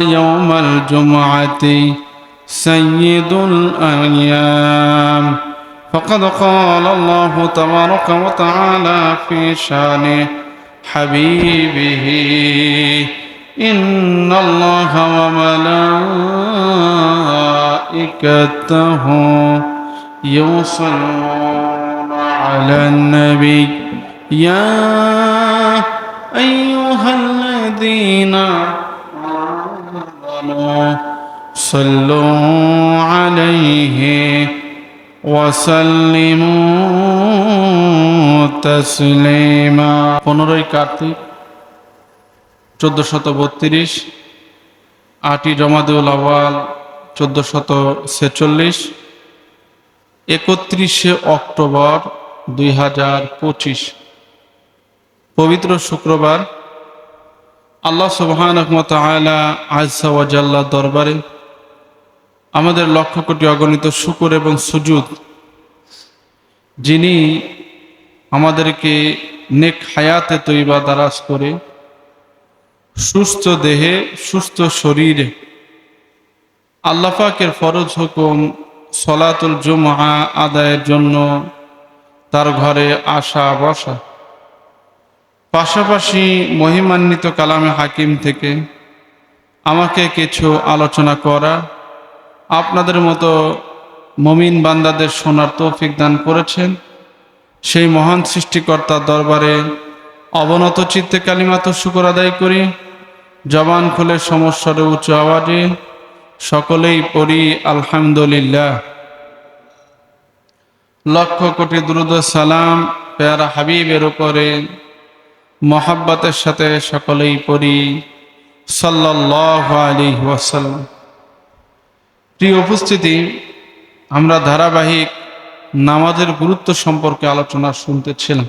يوم الجمعة سيد الأيام. فقد قال الله تبارك وتعالى في شان حبيبه إن الله وملائكته يصلون على النبي. يا أيها الذين صلوا عليه وسلموا تسليما পনেরোই কার্তিক চোদ্দ শত বত্রিশ আটই জমাদুল আওয়াল চোদ্দ শত ছেচল্লিশ একত্রিশে অক্টোবর দুই হাজার পঁচিশ পবিত্র শুক্রবার আল্লাহ সুবহান আজসাওয়াজাল্লাহ দরবারে আমাদের লক্ষ কোটি অগণিত শুকুর এবং সুজুদ, যিনি আমাদেরকে নেক হায়াতে তৈবা দারাজ করে সুস্থ দেহে, সুস্থ শরীরে আল্লাপাকের ফরজ হুকুম সলাতুল জুমা আদায়ের জন্য তার ঘরে আসা বসা পাশাপাশি মহিমান্বিত কালামে হাকিম থেকে আমাকে কিছু আলোচনা করা, আপনাদের মতো মমিন বান্দাদের শোনার তৌফিক দান করেছেন। সেই মহান সৃষ্টিকর্তার দরবারে অবনত চিত্তে কালিমাত শুকর আদায় করি। জবান খুলে সমস্যার উচ্চ আওয়াজে সকলেই পড়ি, আলহামদুলিল্লাহ। লক্ষ কোটি দ্রুদ সালাম, পেয়ারা হাবিবের উপরে মহাব্বতের সাথে সকলেই পড়ি। সাল্লাহ আলী ওয়াসাল্লাম। প্রিয় উপস্থিতি, আমরা ধারাবাহিক নামাজের গুরুত্ব সম্পর্কে আলোচনা শুনতেছিলাম।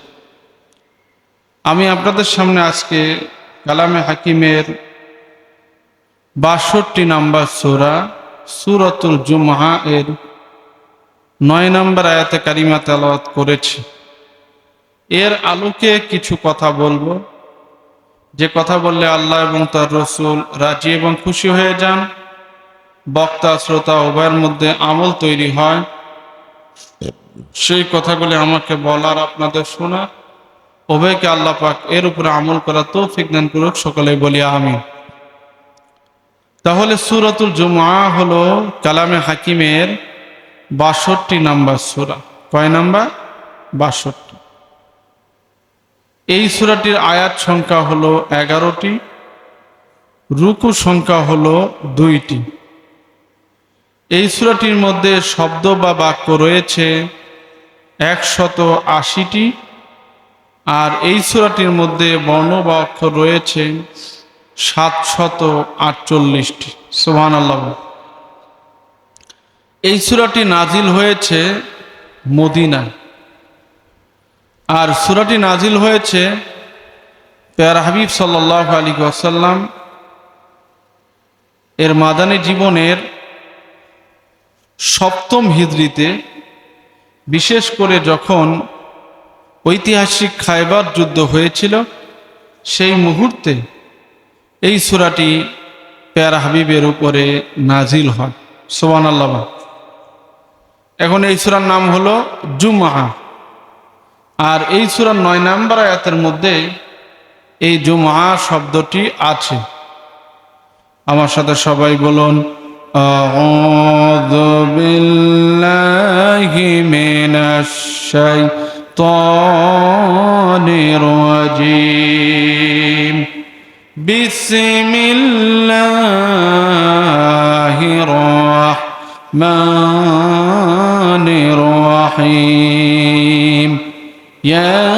আমি আপনাদের সামনে আজকে কালামে হাকিমের বাষট্টি নাম্বার সোরা, সুরতুল জুমহা এর নয় নম্বর আয়াতে কারিমা তেলাওয়াত করেছি। এর আলোকে কিছু কথা বলব। যে কথা বললে আল্লাহ এবং তার রসুল রাজি এবং খুশি হয়ে যান। বক্তা, শ্রোতা উভয়ের মধ্যে আমল তৈরি হয়। সেই কথাগুলি আমাকে বলার আপনাদের শোনা। উভয়কে আল্লাহ পাক এর উপরে আমল করা তৌফিক দান করুক। সকলে বলি আমি তাহলে সুরাতুল জুমা হলো কালামে হাকিমের বাষট্টি নাম্বার সুরা। কয় নাম্বার? বাষট্টি। এই সুরাটির আয়াত সংখ্যা হলো এগারোটি, রুকু সংখ্যা হলো দুইটি। এই সুরাটির মধ্যে শব্দ বা বাক্য রয়েছে একশত আশিটি আর এই সুরাটির মধ্যে বর্ণ বা অক্ষর রয়েছে সাতশত আটচল্লিশটি। সোহান আল্লাহ এই সুরাটি নাজিল হয়েছে মদিনায়। আর সুরাটি নাজিল হয়েছে পেয়ার হাবিব সাল্লাহ আলী আসাল্লাম এর মাদানী জীবনের সপ্তম হিজড়িতে বিশেষ করে যখন ঐতিহাসিক খাইবার যুদ্ধ হয়েছিল, সেই মুহূর্তে এই সুরাটি পেয়ার হাবিবের উপরে নাজিল হয়। সোবান আল্লাহ এখন এই সুরার নাম হলো জুমা আর এই সুরার নয় নাম্বার আয়াতের মধ্যে এই জুমা শব্দটি আছে। আমার সাথে সবাই বলুন বিসমিল্লাহ রহমান রহিম। يا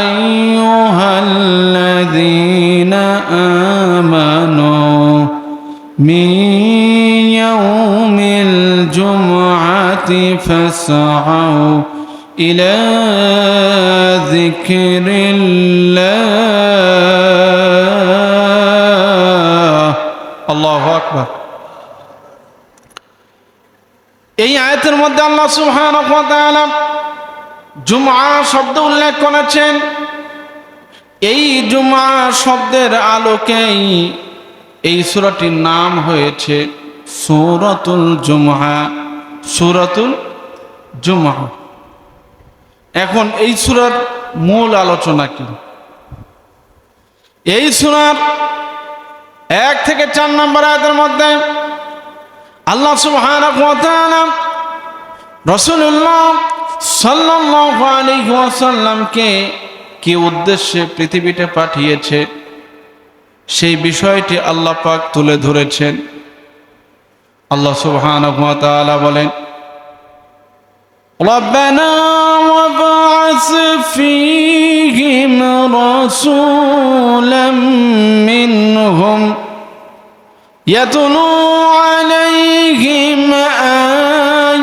أيها الذين آمنوا من يوم الجمعة فاسعوا إلى ذكر الله الله أكبر এই আয়াতের মধ্যে আল্লাহ সুবহানাহু ওয়া তাআলা জুমআ শব্দ উল্লেখ করেছেন। এই জুমআ শব্দের আলোকেই এই সুরাটির নাম হয়েছে সুরতুল জুমহা সুরতুল জুমহা। এখন এই সুরার মূল আলোচনা কি? এই সুরার এক থেকে চার নম্বর আয়াতের মধ্যে আল্লাহ সুবহানাহু ওয়া সাল্লাল্লাহু আলাইহি ওয়াসাল্লামকে কি উদ্দেশ্যে পৃথিবীতে পাঠিয়েছে সেই বিষয়টি আল্লাহ পাক তুলে ধরেছেন আল্লাহ সুবহানাহু ওয়া তাআলা বলেন ربنا وابعث فيهم رسولا منهم يتلو عليهم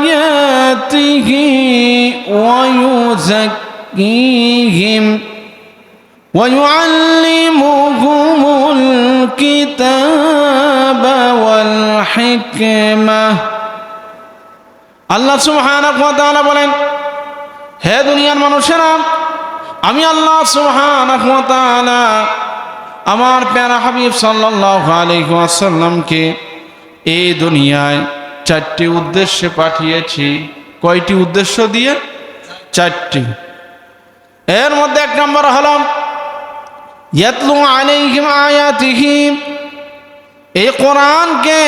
آياته ويزكيهم ويعلمهم الكتاب والحكمة আল্লাহ সুবহানাহু ওয়া তাআলা বলেন হে দুনিয়ার মানুষেরা আমি আল্লাহ সুবহানাহু ওয়া তাআলা আমার প্যারা হাবিব সাল্লাল্লাহু আলাইহি ওয়াসাল্লামকে এই দুনিয়ায় চারটি উদ্দেশ্যে পাঠিয়েছি কয়টি উদ্দেশ্য দিয়ে চারটি। এর মধ্যে এক নম্বর হলো, ইয়াতলু আলাইহিম আয়াতিহি। এই কোরআনকে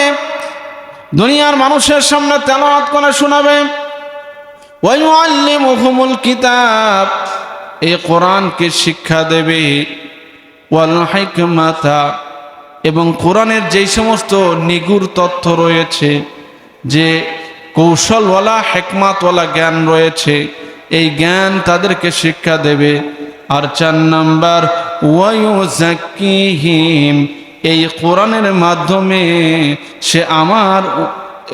দুনিয়ার মানুষের সামনে তেলাওয়াত করে শোনাবে। ওয়াইউআল্লিমুহুমুল কিতাব, এই কোরআনকে শিক্ষা দেবে। ওয়াল হিকমাতা, এবং কোরআনের যেই সমস্ত নিগুর তথ্য রয়েছে, যে কৌশলওয়ালা, হেকমাতওয়ালা জ্ঞান রয়েছে এই জ্ঞান তাদেরকে শিক্ষা দেবে। আর চার নাম্বার এই কোরআনের মাধ্যমে সে আমার,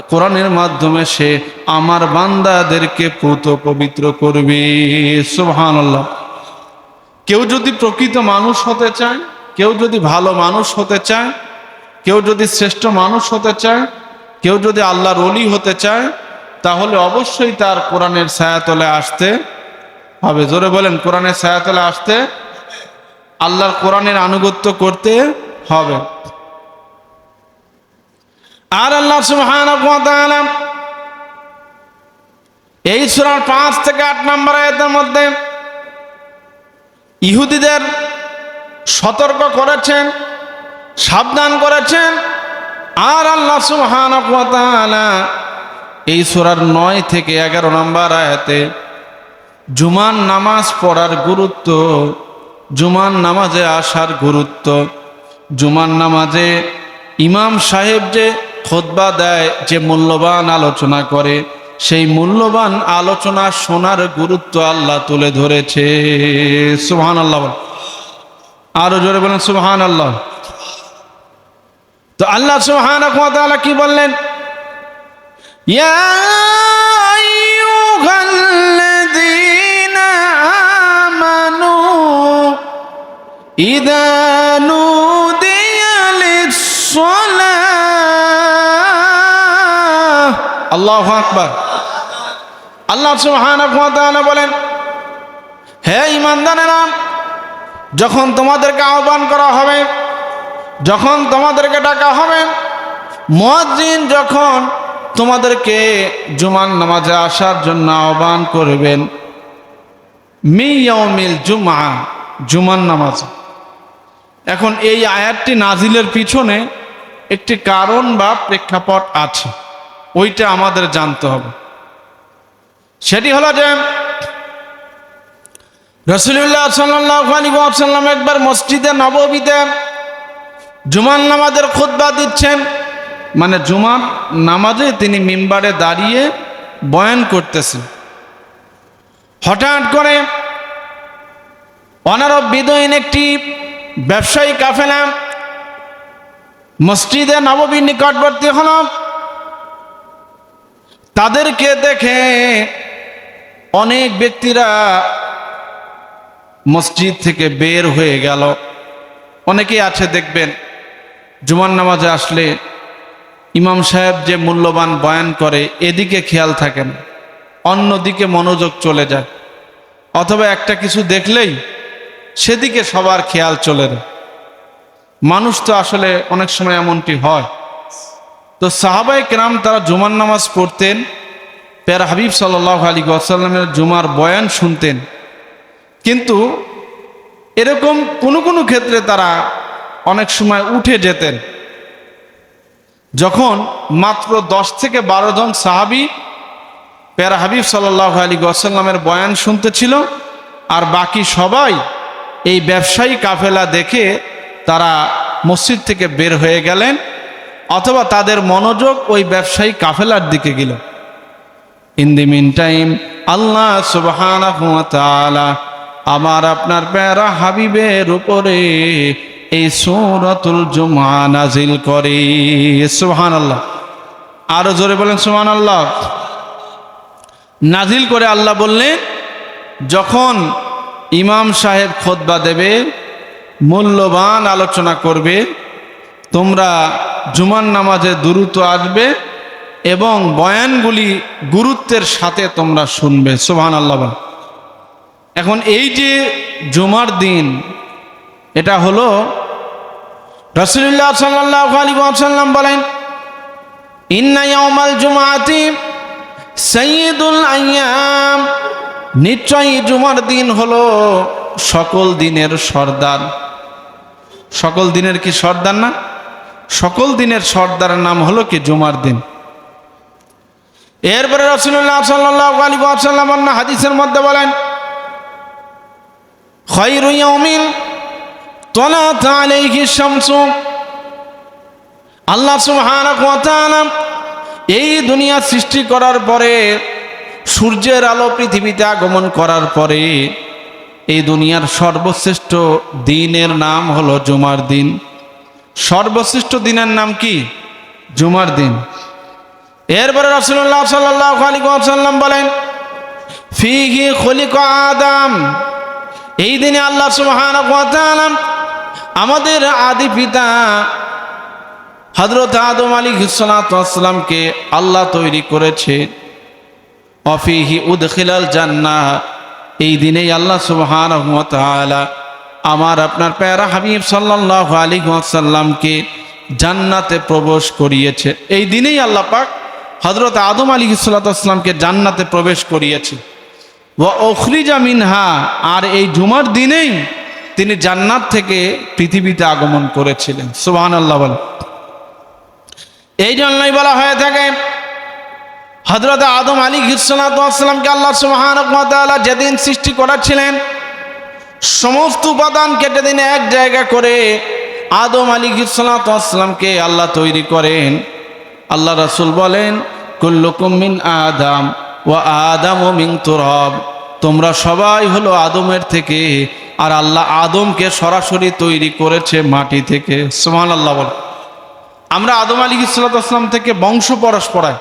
কোরআনের মাধ্যমে সে আমার বান্দাদেরকে পুত পবিত্র করবে। সুবহানাল্লাহ। কেউ যদি প্রকৃত মানুষ হতে চায়, কেউ যদি ভালো মানুষ হতে চায়, কেউ যদি শ্রেষ্ঠ মানুষ হতে চায়, কেউ যদি আল্লাহর অলি হতে চায় তাহলে অবশ্যই তার কোরআনের ছায়াতলে আসতে হবে। জোরে বলেন, কোরআনের ছায়াতলে আসতে আল্লাহর কোরআনের আনুগত্য করতে হবে। আর আল্লাহ এই সূরার 5 থেকে 8 নম্বর আয়াতের মধ্যে ইহুদিদের সতর্ক করেছেন, সাবধান করেছেন। আর আল্লাহ সুবহানাহু এই সোরার নয় থেকে 11 নম্বর আয়াতে জুমান নামাজ পড়ার গুরুত্ব জুমান নামাজে আসার গুরুত্ব জুমান নামাজে ইমাম সাহেব যে খোদবা দেয়, যে মূল্যবান আলোচনা করে, সেই মূল্যবান আলোচনা শোনার গুরুত্ব আল্লাহ তুলে ধরেছে। সুহান আল্লাহ আরও জোরে বলেন সুহান আল্লাহ তো আল্লাহ সুহান কি বললেন? নুদিয়া লিস-সালাহ আল্লাহু সুবহানাহু বলেন হে ঈমানদারেরা যখন তোমাদেরকে আহ্বান করা হবে, যখন তোমাদেরকে ডাকা হবে মুয়াজ্জিন যখন তোমাদেরকে জুমান নামাজে আসার জন্য আহ্বান করবেন। মিয়াউমিল জুমা জুমান নামাজ। এখন এই আয়াতটি নাজিলের পিছনে একটি কারণ বা প্রেক্ষাপট আছে, ওইটা আমাদের জানতে হবে। সেটি হলো যে রসুল্লাহ সাল্লাম একবার মসজিদে নববীতে জুমান নামাজের খুদ্া দিচ্ছেন। মানে জুমার নামাজে তিনি মিম্বারে দাঁড়িয়ে বয়ান করতেছেন। হঠাৎ করে অনারব বিদয়ীন একটি ব্যবসায়ী কাফেলা মসজিদে নববীর নিকটবর্তী হল। তাদেরকে দেখে অনেক ব্যক্তিরা মসজিদ থেকে বের হয়ে গেল। অনেকেই আছে দেখবেন জুমান নামাজে আসলে ইমাম সাহেব যে মূল্যবান বয়ান করে, এদিকে খেয়াল থাকে না অন্যদিকে মনোযোগ চলে যায়। অথবা একটা কিছু দেখলেই সেদিকে সবার খেয়াল চলে যায়। মানুষ তো আসলে অনেক সময় এমনটি হয়। তো সাহাবাই কেরাম তারা জুমার নামাজ পড়তেন পের হাবিব সাল্লাহ আলী আসাল্লামের জুমার বয়ান শুনতেন। কিন্তু এরকম কোনো কোনো ক্ষেত্রে তারা অনেক সময় উঠে যেতেন। যখন মাত্র দশ থেকে বারো জন সাহাবি পেরা হাবিব সাল্লাহ আলী আসাল্লামের বয়ান শুনতেছিল, আর বাকি সবাই এই ব্যবসায়ী কাফেলা দেখে তারা মসজিদ থেকে বের হয়ে গেলেন, অথবা তাদের মনোযোগ ওই ব্যবসায়ী কাফেলার দিকে গেল। ইন দি মিন টাইম আল্লাহ ওয়া আমার আপনার প্যারা হাবিবের উপরে এই সূরাতুল জুমআ নাজিল করে। সুবহানাল্লাহ। আরও জোরে বলেন সুবহানাল্লাহ। নাজিল করে আল্লাহ বললেন, যখন ইমাম সাহেব খোদবা দেবে, মূল্যবান আলোচনা করবে, তোমরা জুমার নামাজে দ্রুত আসবে এবং বয়ানগুলি গুরুত্বের সাথে তোমরা শুনবে। সোহান আল্লাহ। এখন এই যে জুমার দিন এটা হলো রসুল্লাহ সাল্লাহ আলী সাল্লাম বলেন, ইন্না ইয়াউমাল জুমাতি সৈয়দুল আয়াম নিশ্চয়ই জুমার দিন হলো সকল দিনের সর্দার। সকল দিনের কি সর্দার না? সকল দিনের সর্দারের নাম হলো কি জুমার দিন। এরপরে রসুল্লাহ সাল্লাহ আলী সাল্লাম হাদিসের মধ্যে বলেন খৈরু আল্লাহ সুবহানাহু এই দুনিয়া সৃষ্টি করার পরে, সূর্যের আলো পৃথিবীতে আগমন করার পরে, এই দুনিয়ার সর্বশ্রেষ্ঠ দিনের নাম হলো জুমার দিন। সর্বশ্রেষ্ঠ দিনের নাম কি? জুমার দিন। এরপরে রসুল্লাহ সাল্লাহ আলী সাল্লাম বলেন, ফিহি খলিক আদম। এই দিনে আল্লাহ সুবহান আমাদের আদি পিতা হজরত আদম আলী সালামকে আল্লাহ তৈরি করেছে। অফিহি উদখিলাল জান্না এই দিনেই আল্লাহ সুবহান আমার আপনার প্যারা হাবিব সাল্লাহ আলী সাল্লামকে জান্নাতে প্রবেশ করিয়েছে। এই দিনেই আল্লাহ পাক হজরত আদম আলী সাল্লাতামকে জান্নাতে প্রবেশ করিয়েছে। ও অখরিজা মিনহা, আর এই জুমার দিনেই তিনি জান্নাত থেকে পৃথিবীতে আগমন করেছিলেন। সুবাহান আল্লাহ বলে এই জন্যই বলা হয়ে থাকে হজরত আদম আলী ঘিসালামকে আল্লাহ সুবাহান যেদিন সৃষ্টি করেছিলেন, সমস্ত উপাদান কেটে দিন এক জায়গা করে আদম আলী ঘিসালামকে আল্লাহ তৈরি করেন। আল্লাহ রাসুল বলেন কুল্লুকুমিন আদাম। ও আদাম ও মিং তুরব। তোমরা সবাই হলো আদমের থেকে, আর আল্লাহ আদমকে সরাসরি তৈরি করেছে মাটি থেকে। সোমান আল্লাহ বল। আমরা আদম আলী ইসলাতাম থেকে বংশ পরস্পরায়।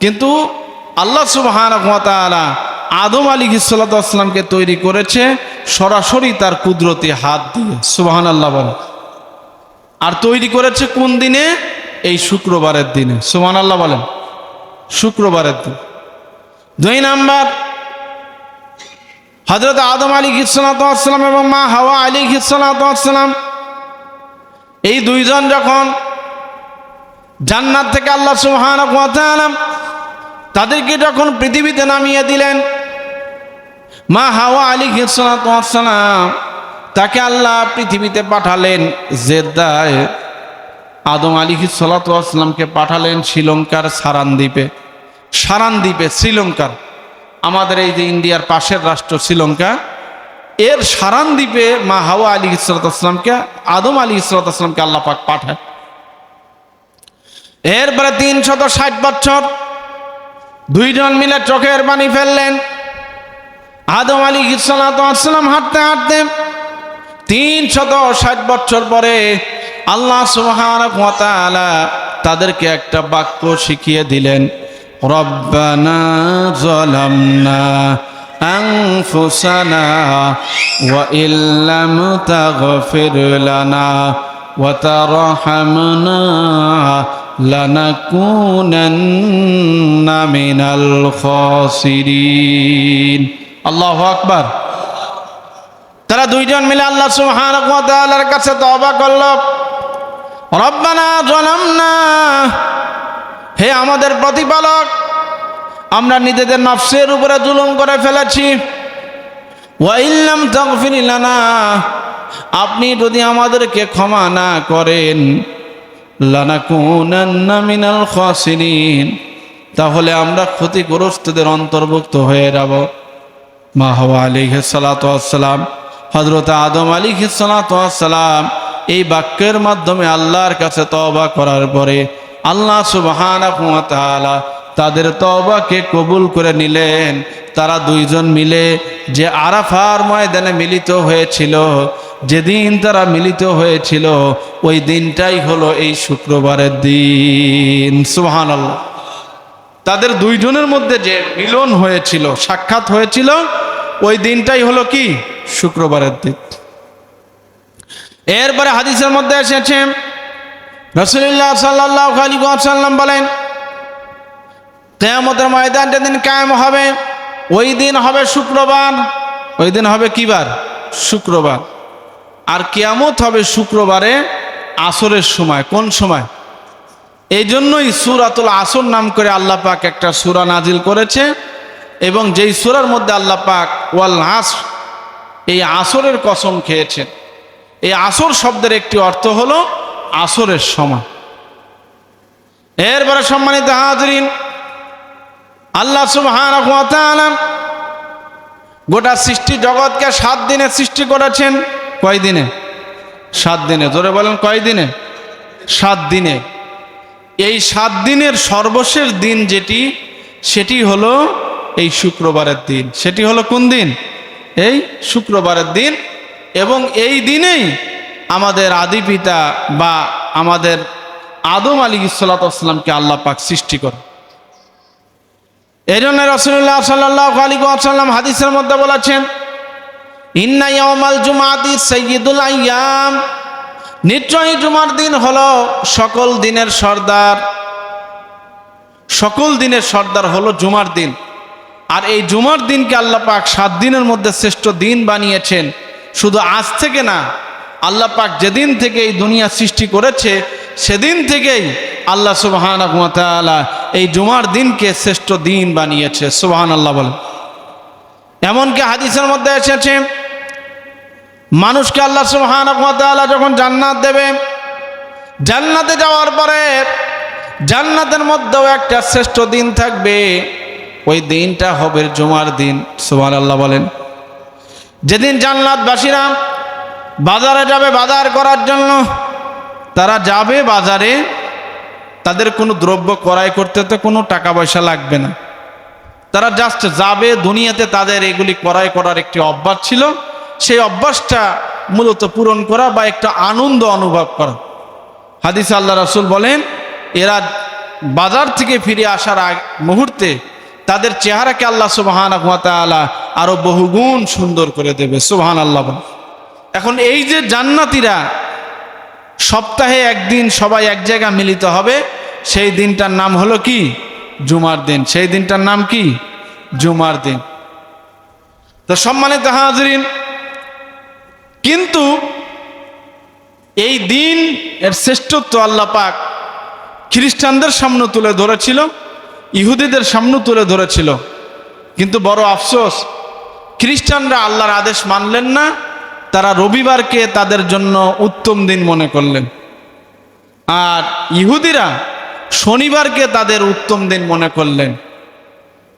কিন্তু আল্লাহ সুবাহান আদম আলী ইসলাতামকে তৈরি করেছে সরাসরি তার কুদরতি হাত দিয়ে। সুবাহান আল্লাহ বল। আর তৈরি করেছে কোন দিনে? এই শুক্রবারের দিনে। সুমান আল্লাহ বলেন। শুক্রবারের দিন। দুই নাম্বার হজরত আদম আলী ঘিসালাম এবং মা হাওয়া আলী ঘিসালাম এই দুইজন যখন জান্নাত থেকে আল্লাহ সুহান তাদেরকে যখন পৃথিবীতে নামিয়ে দিলেন, মা হাওয়া আলী ঘিসালাম তাকে আল্লাহ পৃথিবীতে পাঠালেন জেদ্দায়। আদম আলী সালাতামকে পাঠালেন শ্রীলঙ্কার সারান দ্বীপে। সারান দ্বীপে শ্রীলঙ্কার, আমাদের এই যে ইন্ডিয়ার পাশের রাষ্ট্র শ্রীলঙ্কা, এর সারান দ্বীপে মা হাওয়া আলী ইসলাতামকে আদম আলী ইসলাতামকে আল্লাহ পাক পাঠায়। এরপরে তিন শত ষাট বছর, দুইজন মিলে চোখের পানি ফেললেন। আদম আলী ইসলাতাম হাঁটতে হাঁটতে তিন শত ষাট বছর পরে আল্লাহ সুবহান তাদেরকে একটা বাক্য শিখিয়ে দিলেন। রব্বানা জলামনা أنفسنا وإن لم تغفر لنا وترحمنا لنكونن من الخاسرين الله أكبر তারা দুইজন মিলে আল্লাহ সুবহানাহু ওয়া তাআলার কাছে তওবা করল রব্বানা জালামনা হে আমাদের প্রতিপালক, আমরা নিজেদের নফসের উপরে জুলুম করে ফেলেছি। ওয়াইল্লাম তাগফির লানা, আপনি যদি আমাদেরকে ক্ষমা না করেন, লানাকুনান্না মিনাল খাসিরিন, তাহলে আমরা ক্ষতিগ্রস্তদের অন্তর্ভুক্ত হয়ে যাব। মা হওয়া আলিহি সালাতাম হজরত আদম আলিহি সালাতাম এই বাক্যের মাধ্যমে আল্লাহর কাছে তওবা করার পরে আল্লাহ তাআলা তাদের তবাকে কবুল করে নিলেন। তারা দুইজন মিলে যে আরাফার ময়দানে মিলিত হয়েছিল, যেদিন তারা মিলিত হয়েছিল, ওই দিনটাই হলো এই শুক্রবারের দিন। সুবহানাল্লাহ। তাদের দুইজনের মধ্যে যে মিলন হয়েছিল, সাক্ষাৎ হয়েছিল, ওই দিনটাই হলো কি? শুক্রবারের দিন। এরপরে হাদিসের মধ্যে এসেছে রসুল্লাহ সাল্লাহ আলী সাল্লাম বলেন, কেয়ামতের ময়দান যেদিন কায়েম হবে, ওই দিন হবে শুক্রবার, ওই দিন হবে কি বার শুক্রবার। আর কেয়ামত হবে শুক্রবারে আসরের সময়। কোন সময়? এই জন্যই সুরাতুল আসর নাম করে আল্লাহ পাক একটা সুরা নাজিল করেছে এবং যেই সুরার মধ্যে আল্লাহ পাক ওয়াল আস এই আসরের কসম খেয়েছেন। এই আসর শব্দের একটি অর্থ হলো আসরের সময়। এরপরে সম্মানিত হাজরিন, আল্লাহ তাআলা গোটা সৃষ্টি জগৎকে সাত দিনে সৃষ্টি করেছেন। কয় দিনে? সাত দিনে। জোরে বলেন, কয় দিনে? সাত দিনে। এই সাত দিনের সর্বশেষ দিন যেটি, সেটি হলো এই শুক্রবারের দিন। সেটি হলো কোন দিন? এই শুক্রবারের দিন এবং এই দিনেই আমাদের আদি পিতা বা আমাদের আদম আলী ইসালাতামকে আল্লাহ পাক সৃষ্টি করে এই জন্য রসুল্লাহ সাল্লাহ আলী হাদিসের মধ্যে বলেছেন, ইন্না ইয়াউমাল জুমাতি সৈয়দুল আইয়াম। নিশ্চয়ই জুমার দিন হলো সকল দিনের সর্দার, সকল দিনের সর্দার হলো জুমার দিন। আর এই জুমার দিনকে আল্লাহ পাক সাত দিনের মধ্যে শ্রেষ্ঠ দিন বানিয়েছেন। শুধু আজ থেকে না আল্লাহ পাক যেদিন থেকে এই দুনিয়া সৃষ্টি করেছে, সেদিন থেকেই আল্লাহ সুবহান এই জুমার দিনকে শ্রেষ্ঠ দিন বানিয়েছে। সুবহান আল্লাহ বলে এমনকি হাদিসের মধ্যে এসেছে, মানুষকে আল্লাহ সুবহান যখন জান্নাত দেবে, জান্নাতে যাওয়ার পরে জান্নাতের মধ্যেও একটা শ্রেষ্ঠ দিন থাকবে। ওই দিনটা হবে জুমার দিন। সুবহান আল্লাহ বলেন। যেদিন জান্নাতবাসীরা বাজারে যাবে বাজার করার জন্য। তারা যাবে বাজারে, তাদের কোনো দ্রব্য ক্রয় করতে তো কোনো টাকা পয়সা লাগবে না। তারা জাস্ট যাবে, দুনিয়াতে তাদের এগুলি ক্রয় করার একটি অভ্যাস ছিল। সেই অভ্যাসটা মূলত পূরণ করা বা একটা আনন্দ অনুভব করা। হাদিস আল্লাহ রসুল বলেন, এরা বাজার থেকে ফিরে আসার মুহূর্তে তাদের চেহারাকে আল্লাহ সুবাহান আরও বহুগুণ সুন্দর করে দেবে। সুবাহান আল্লাহ এখন এই যে জান্নাতিরা সপ্তাহে একদিন সবাই এক জায়গা মিলিত হবে, সেই দিনটার নাম হলো কি? জুমার দিন। সেই দিনটার নাম কি? জুমার দিন। তো সম্মানিত হাজরিন, কিন্তু এই দিন এর শ্রেষ্ঠত্ব আল্লাহ পাক খ্রিস্টানদের সামনে তুলে ধরেছিল, ইহুদিদের সামনে তুলে ধরেছিল। কিন্তু বড় আফসোস, খ্রিস্টানরা আল্লাহর আদেশ মানলেন না তারা রবিবারকে তাদের জন্য উত্তম দিন মনে করলেন। আর ইহুদিরা শনিবারকে তাদের উত্তম দিন মনে করলেন।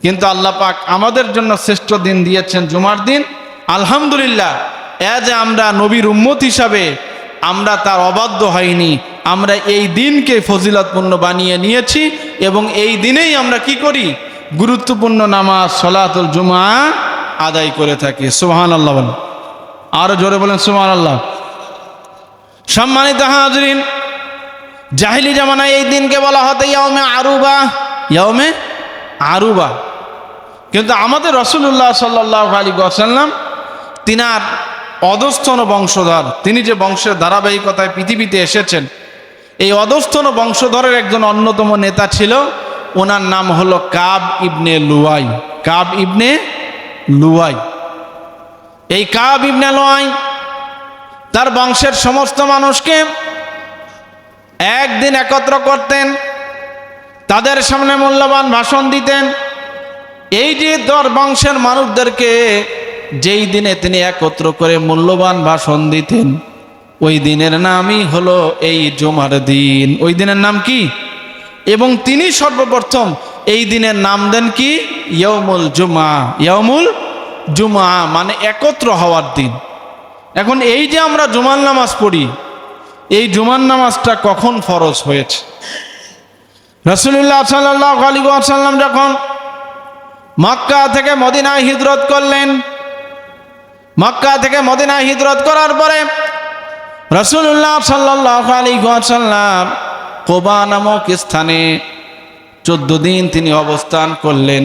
কিন্তু আল্লাহ পাক আমাদের জন্য শ্রেষ্ঠ দিন দিয়েছেন জুমার দিন। আলহামদুলিল্লাহ, এ যে আমরা নবীর উম্মত হিসাবে আমরা তার অবাধ্য হয়নি আমরা এই দিনকে ফজিলতপূর্ণ বানিয়ে নিয়েছি এবং এই দিনেই আমরা কি করি? গুরুত্বপূর্ণ নামাজ, সলাতুল জুমা আদায় করে থাকি। সুহান আল্লাহ আরও জোরে বলেন সুহান আল্লাহ সম্মানিত হাজরিন, জাহিলি জামানায় এই দিনকে বলা হতো ইয়মে আরুবা ইয়মে আরুবা। কিন্তু আমাদের রসুল্লাহ সাল্লাহ আলী গসাল্লাম তিনার অধস্থন বংশধর, তিনি যে বংশের ধারাবাহিকতায় পৃথিবীতে এসেছেন, এই অধস্থন বংশধরের একজন অন্যতম নেতা ছিল, ওনার নাম হলো কাব ইবনে লুয়াই, কাব ইবনে লুয়াই। এই কাব ইবনে লয় তার বংশের সমস্ত মানুষকে একদিন একত্র করতেন, তাদের সামনে মূল্যবান ভাষণ দিতেন। এই যে দর বংশের মানুষদেরকে যেই দিনে তিনি একত্র করে মূল্যবান ভাষণ দিতেন, ওই দিনের নামই হলো এই জুমার দিন। ওই দিনের নাম কি? এবং তিনি সর্বপ্রথম এই দিনের নাম দেন কি? ইয়মুল জুমা। ইয়মুল জুমা মানে একত্র হওয়ার দিন। এখন এই যে আমরা জুমার নামাজ পড়ি, এই জুমার নামাজটা কখন ফরজ হয়েছে? রসুল্লাহ সাল্লাহ আলী যখন মক্কা থেকে মদিনায় হিজরত করলেন, মক্কা থেকে মদিনায় হিজরত করার পরে রসুল্লাহ সাল্লাহ আলী সাল্লাম কোবা নামক স্থানে চোদ্দ দিন তিনি অবস্থান করলেন।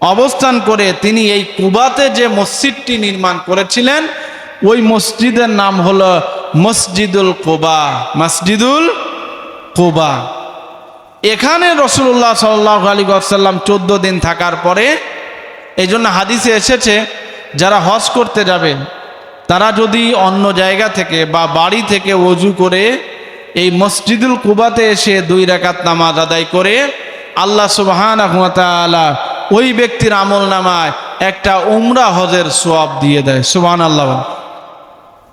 অবস্থান করে তিনি এই কুবাতে যে মসজিদটি নির্মাণ করেছিলেন, ওই মসজিদের নাম হলো মসজিদুল কোবা মসজিদুল কোবা। এখানে রসুল্লাহ সাল্লাহ আলী সাল্লাম চোদ্দ দিন থাকার পরে এই জন্য হাদিসে এসেছে, যারা হজ করতে যাবে, তারা যদি অন্য জায়গা থেকে বা বাড়ি থেকে অজু করে এই মসজিদুল কুবাতে এসে দুই রাকাত নামাজ আদায় করে, আল্লাহ সুবাহান ওই ব্যক্তির আমল নামায় একটা উমরা হজের সোয়াব দিয়ে দেয়। সুবাহান আল্লাহ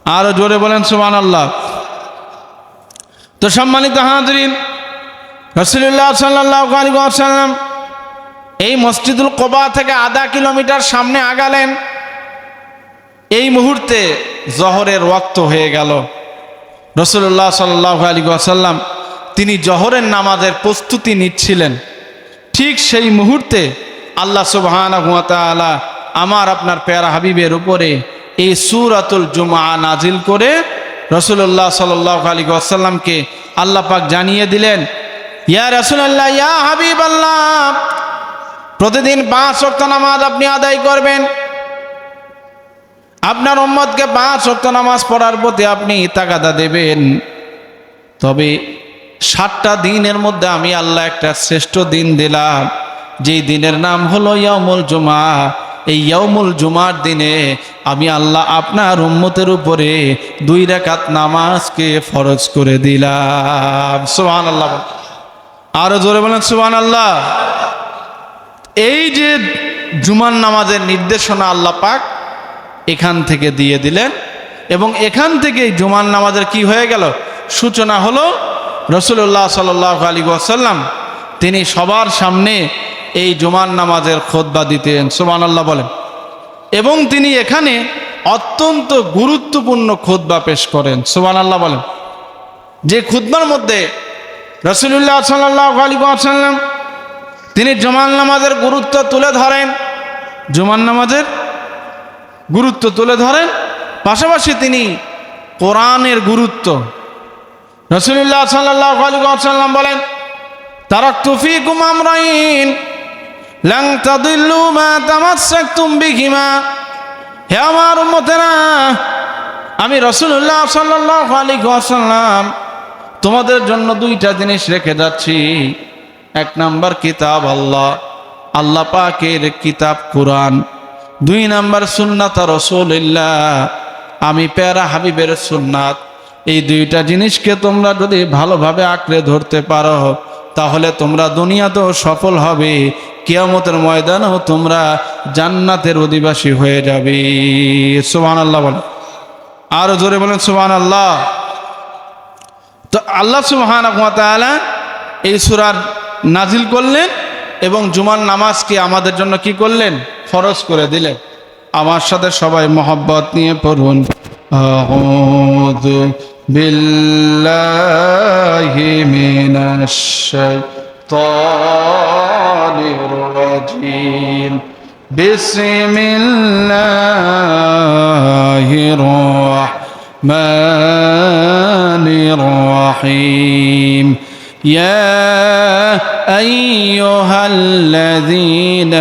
আরও জোরে বলেন সুবাহান আল্লাহ তো সম্মানিত হাজরিন রসুল্লাহ এই মসজিদুল কোবা থেকে আধা কিলোমিটার সামনে আগালেন। এই মুহূর্তে জহরের রক্ত হয়ে গেল। রসুল্লাহ সাল্লাহ আলী আসাল্লাম তিনি জহরের নামাজের প্রস্তুতি নিচ্ছিলেন। ঠিক সেই মুহূর্তে আল্লাহ সুবহান আমার আপনার পেয়ারা হাবিবের উপরে এই সুরাতুল জুমা নাজিল করে রসুল্লাহ সাল্লাহ আসাল্লামকে আল্লাহ পাক জানিয়ে দিলেন, ইয়া রসুল্লাহ ইয়া হাবিব আল্লাহ প্রতিদিন পাঁচ শক্ত নামাজ আপনি আদায় করবেন। আপনার উম্মতকে পাঁচ শক্ত নামাজ পড়ার প্রতি আপনি তাকাদা দেবেন। তবে সাতটা দিনের মধ্যে আমি আল্লাহ একটা শ্রেষ্ঠ দিন দিলাম। যেই দিনের নাম হলো ইয়ামুল জুমা, এই ইয়ামুল জুমার দিনে আমি আল্লাহ আপনার উম্মতের উপরে দুই রেখাত নামাজকে ফরজ করে দিলাম। সোহান আল্লাহ আরও জোরে বলেন সুবান আল্লাহ এই যে জুমার নামাজের নির্দেশনা আল্লাহ পাক এখান থেকে দিয়ে দিলেন এবং এখান থেকে জুমার নামাজের কি হয়ে গেল? সূচনা হলো রসুল্লাহ সাল্লাহ আলী আসাল্লাম তিনি সবার সামনে এই জুমার নামাজের খোদবা দিতেন সুবান আল্লাহ বলেন। এবং তিনি এখানে অত্যন্ত গুরুত্বপূর্ণ খোদবা পেশ করেন সুবান আল্লাহ বলেন। যে খুদ্বার মধ্যে রসুল্লাহ সাল্লাহ তিনি জুমার নামাজের গুরুত্ব তুলে ধরেন, জুমার নামাজের গুরুত্ব তুলে ধরেন, পাশাপাশি তিনি কোরআনের গুরুত্ব। রসুল্লাহ সাল্লাহ আলী আসাল্লাম বলেন মা হে আমার আমি রসুল্লাহ সাল্লাহ আলী আসাল্লাম তোমাদের জন্য দুইটা জিনিস রেখে যাচ্ছি। এক নাম্বার কিতাব আল্লাহ। আল্লাহ পাকের কিতাব কোরআন। দুই নাম্বার সুন্নাত রসুল্লাহ আমি প্যারা হাবিবের সুন্নাত। এই দুইটা জিনিসকে তোমরা যদি ভালোভাবে আঁকড়ে ধরতে পারো তাহলে তোমরা দুনিয়াতেও সফল হবে। কিয়ামতের ময়দানেও তোমরা জান্নাতের অধিবাসী হয়ে যাবে। সুবান আল্লাহ বলে আরও জোরে বলেন সুবান আল্লাহ তো আল্লাহ সুবহান এই সুরার নাজিল করলেন এবং জুমার নামাজকে আমাদের জন্য কি করলেন? ফরজ করে দিলেন। আমার সাথে সবাই মোহব্বত নিয়ে পড়ুন। بالله من الشيطان الرجيم. بسم الله الرحمن الرحيم. يا أيها الذين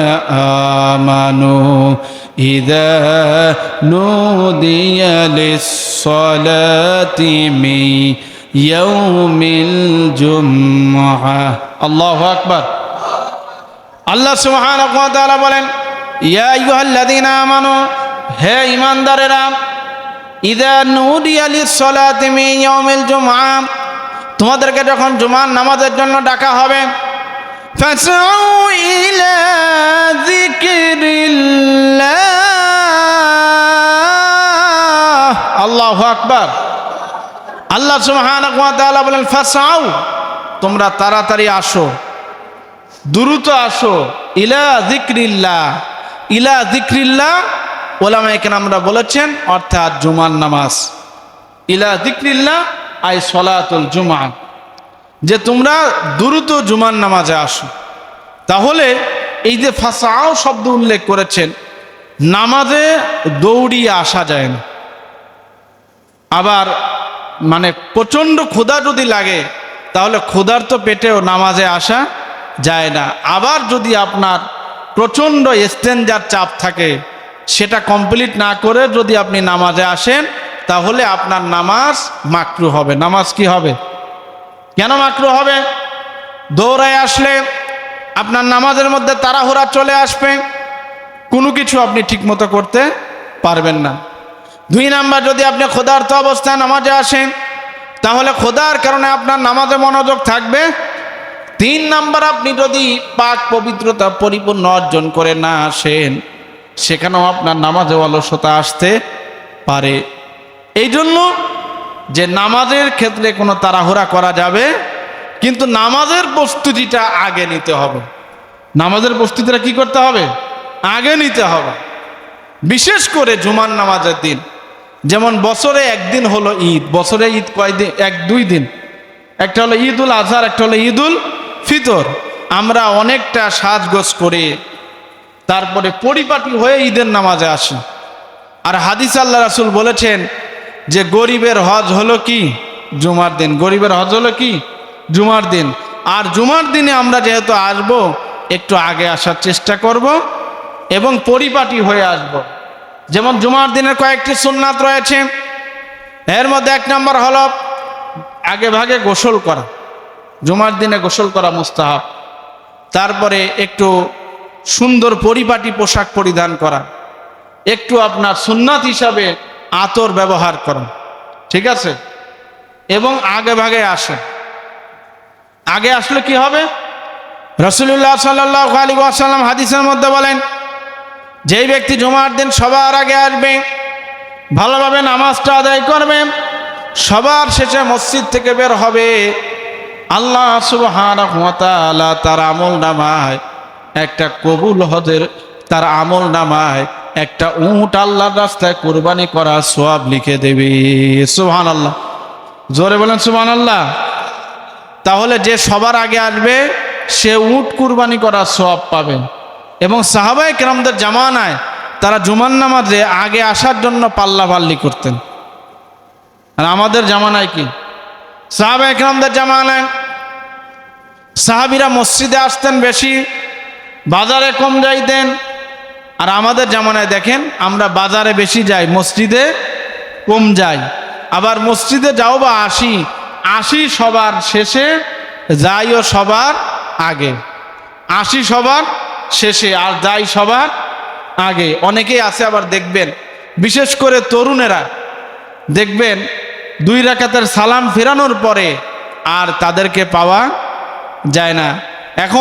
آمنوا إذا نودي للصلاة للصلاه من يوم الجمعه الله اكبر الله سبحانه وتعالى বলেন ইয়া আইয়ুহাল্লাযীনা আমানু হে ইমানদারেরা ইদা নুডি আলী সলাতি মিন ইয়াউমিল জুমআ তোমাদেরকে যখন জুমার নামাজের জন্য ডাকা হবে ফাসউ ইলা যিকরিল্লাহ আল্লাহু আকবার। আল্লাহ তাআলা বলেন ফাঁসাও তোমরা তাড়াতাড়ি আসো, দ্রুত আসো, ইলা যিকরিল্লাহ ইলা যিকরিল্লাহ। ওলামা এখানে আমরা বলেছেন, অর্থাৎ জুমার নামাজ। ইলা যিকরিল্লাহ, আই সলাতুল জুমা। যে তোমরা দ্রুত জুমার নামাজে আসো। তাহলে এই যে ফাঁসাও শব্দ উল্লেখ করেছেন, নামাজে দৌড়িয়ে আসা যায় না। আবার মানে প্রচণ্ড ক্ষুধা যদি লাগে, তাহলে ক্ষুধার তো পেটেও নামাজে আসা যায় না। আবার যদি আপনার প্রচণ্ড স্টেঞ্জার চাপ থাকে, সেটা কমপ্লিট না করে যদি আপনি নামাজে আসেন, তাহলে আপনার নামাজ মাকরু হবে। নামাজ কি হবে? কেন মাকরু হবে? দৌড়ায় আসলে আপনার নামাজের মধ্যে তাড়াহুড়া চলে আসবে। কোনো কিছু আপনি ঠিকমতো করতে পারবেন না। দুই নাম্বার, যদি আপনি খোদার্থ অবস্থায় নামাজে আসেন, তাহলে খোদার কারণে আপনার নামাজে মনোযোগ থাকবে। তিন নাম্বার, আপনি যদি পাক পবিত্রতা পরিপূর্ণ অর্জন করে না আসেন, সেখানেও আপনার নামাজে অলসতা আসতে পারে। এই জন্য যে নামাজের ক্ষেত্রে কোনো তাড়াহুড়া করা যাবে, কিন্তু নামাজের প্রস্তুতিটা আগে নিতে হবে। নামাজের প্রস্তুতিটা কি করতে হবে? আগে নিতে হবে। বিশেষ করে জুমার নামাজের দিন। যেমন বছরে একদিন হলো ঈদ, বছরে ঈদ কয়দিন? এক, দুই দিন। একটা হলো ঈদ উল আজহার, একটা হলো ঈদ উল ফিতর। আমরা অনেকটা সাজগোজ করে তারপরে পরিপাটি হয়ে ঈদের নামাজে আসি। আর হাদিস আল্লাহ রাসুল বলেছেন যে গরিবের হজ হলো কি? জুমার দিন। গরিবের হজ হলো কি? জুমার দিন। আর জুমার দিনে আমরা যেহেতু আসব, একটু আগে আসার চেষ্টা করব এবং পরিপাটি হয়ে আসব। যেমন জুমার দিনের কয়েকটি সুন্নাত রয়েছে, এর মধ্যে এক নম্বর হল আগে ভাগে গোসল করা, জুমার দিনে গোসল করা মুস্তাহাব, তারপরে একটু সুন্দর পরিপাটি পোশাক পরিধান করা, একটু আপনার সুন্নাত হিসাবে আতর ব্যবহার করা, ঠিক আছে? এবং আগে ভাগে আসে। আগে আসলে কি হবে? রসুল্লাহ সাল্লাহ আলী আসাল্লাম হাদিসের মধ্যে বলেন যেই ব্যক্তি জুমার দিন সবার আগে আসবে, ভালোভাবে নামাজটা আদায় করবে, সবার শেষে মসজিদ থেকে বের হবে, আল্লাহ তাআলা তার আমল নামায় একটা কবুল হজের, তার আমল নামায় একটা উঁট আল্লাহর রাস্তায় কোরবানি করা সোয়াব লিখে দেবে। সুবহান আল্লাহ জোরে বলেন সুবহান আল্লাহ তাহলে যে সবার আগে আসবে, সে উট কুরবানি করার সব পাবে। এবং সাহাবাই কেরামদের জামানায় তারা জুমান নামাজে আগে আসার জন্য পাল্লা পাল্লি করতেন। আর আমাদের জামানায় কি? সাহাবাই কেরামদের জামানায় সাহাবিরা মসজিদে আসতেন বেশি, বাজারে কম যাইতেন। আর আমাদের জামানায় দেখেন, আমরা বাজারে বেশি যাই, মসজিদে কম যাই। আবার মসজিদে যাও বা আসি আসি সবার শেষে যাইও সবার আগে। আসি সবার শেষে আর যাই সবার আগে। অনেকেই আছে আবার দেখবেন, বিশেষ করে তরুণেরা দেখবেন, দুই রাকাতের সালাম ফেরানোর পরে আর তাদেরকে পাওয়া যায় না। এখন